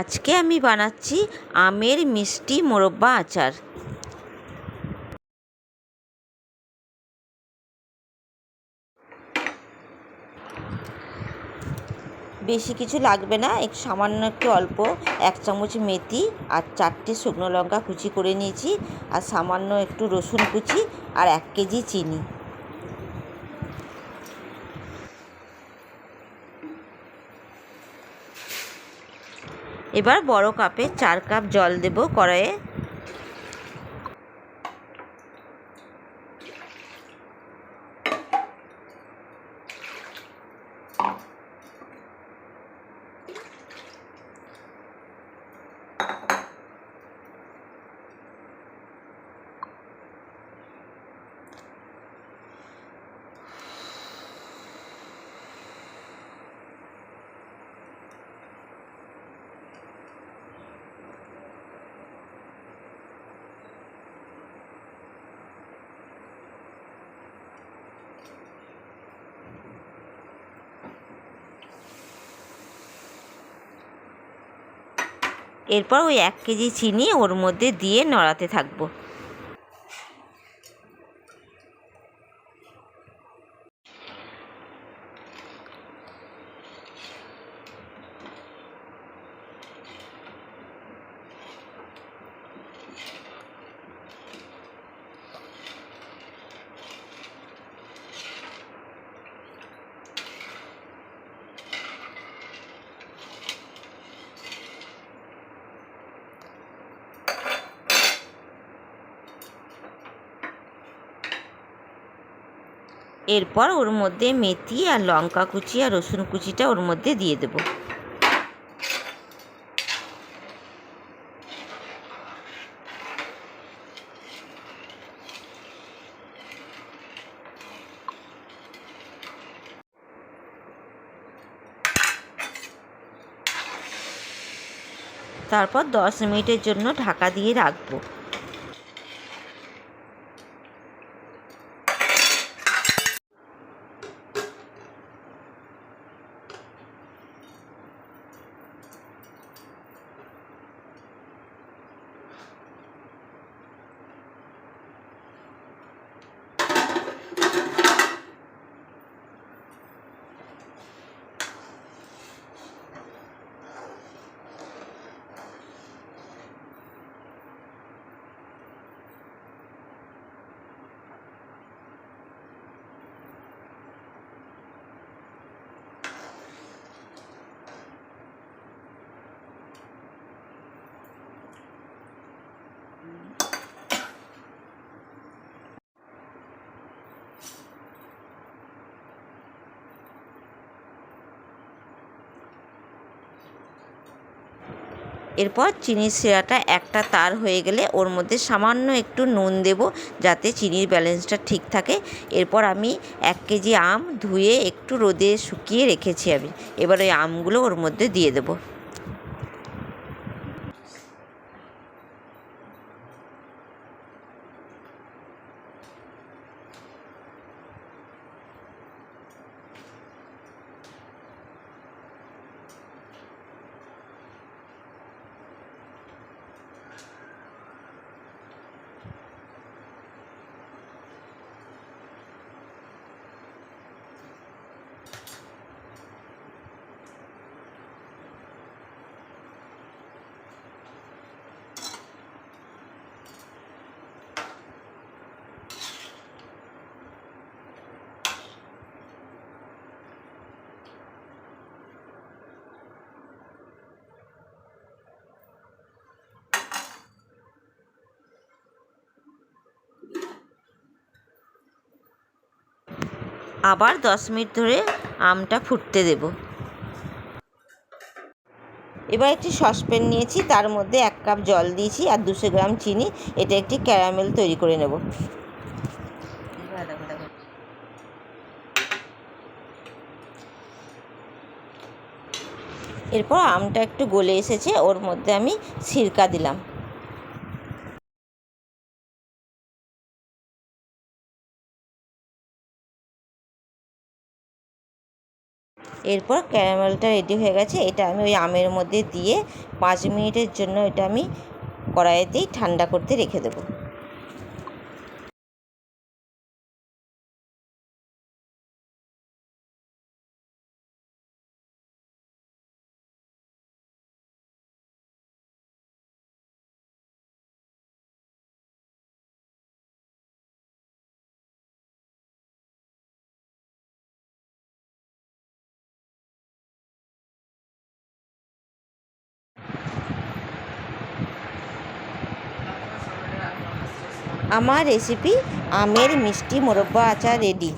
আজকে আমি বানাচ্ছি আমের মিষ্টি মোরব্বা আচার। বেশি কিছু লাগবে না, এক সামান্য একটু অল্প এক চামচ মেথি আর চারটে শুকনো লঙ্কা কুচি করে নিয়েছি, আর সামান্য একটু রসুন কুচি আর এক কেজি চিনি। এবার বড় কাপে চার কাপ জল দেব কড়াইয়ে। এরপর ওই এক কেজি চিনি ওর মধ্যে দিয়ে নড়াতে থাকব। এরপর ওর মধ্যে মেথি আর লঙ্কা কুচি আর রসুন কুচিটা ওর মধ্যে দিয়ে দেবো। তারপর দশ মিনিটের জন্য ঢাকা দিয়ে রাখব। এরপর চিনির শিরাটা একটা তার হয়ে গেলে ওর মধ্যে সামান্য একটু নুন দেব, যাতে চিনির ব্যালেন্সটা ঠিক থাকে। এরপর আমি এক কেজি আম ধুয়ে একটু রোদে শুকিয়ে রেখেছি আমি। এবার ওই আমগুলো ওর মধ্যে দিয়ে দেবো। আবার দশ মিনিট ধরে আমটা ফুটতে দেব। এবার একটি সসপ্যান নিয়েছি, তার মধ্যে এক কাপ জল দিয়েছি আর দুশো গ্রাম চিনি। এটা একটি ক্যারামেল তৈরি করে নেব। এরপর আমটা একটু গলে এসেছে, ওর মধ্যে আমি সিরকা দিলাম। এরপর ক্যারামেলটা রেডি হয়ে গেছে। এটা আমি ওই আমের মধ্যে দিয়ে পাঁচ মিনিটের জন্য এটা আমি কড়াইতেই ঠান্ডা করতে রেখে দেবো। আমার রেসিপি আমের মিষ্টি মোরব্বা আচার রেডি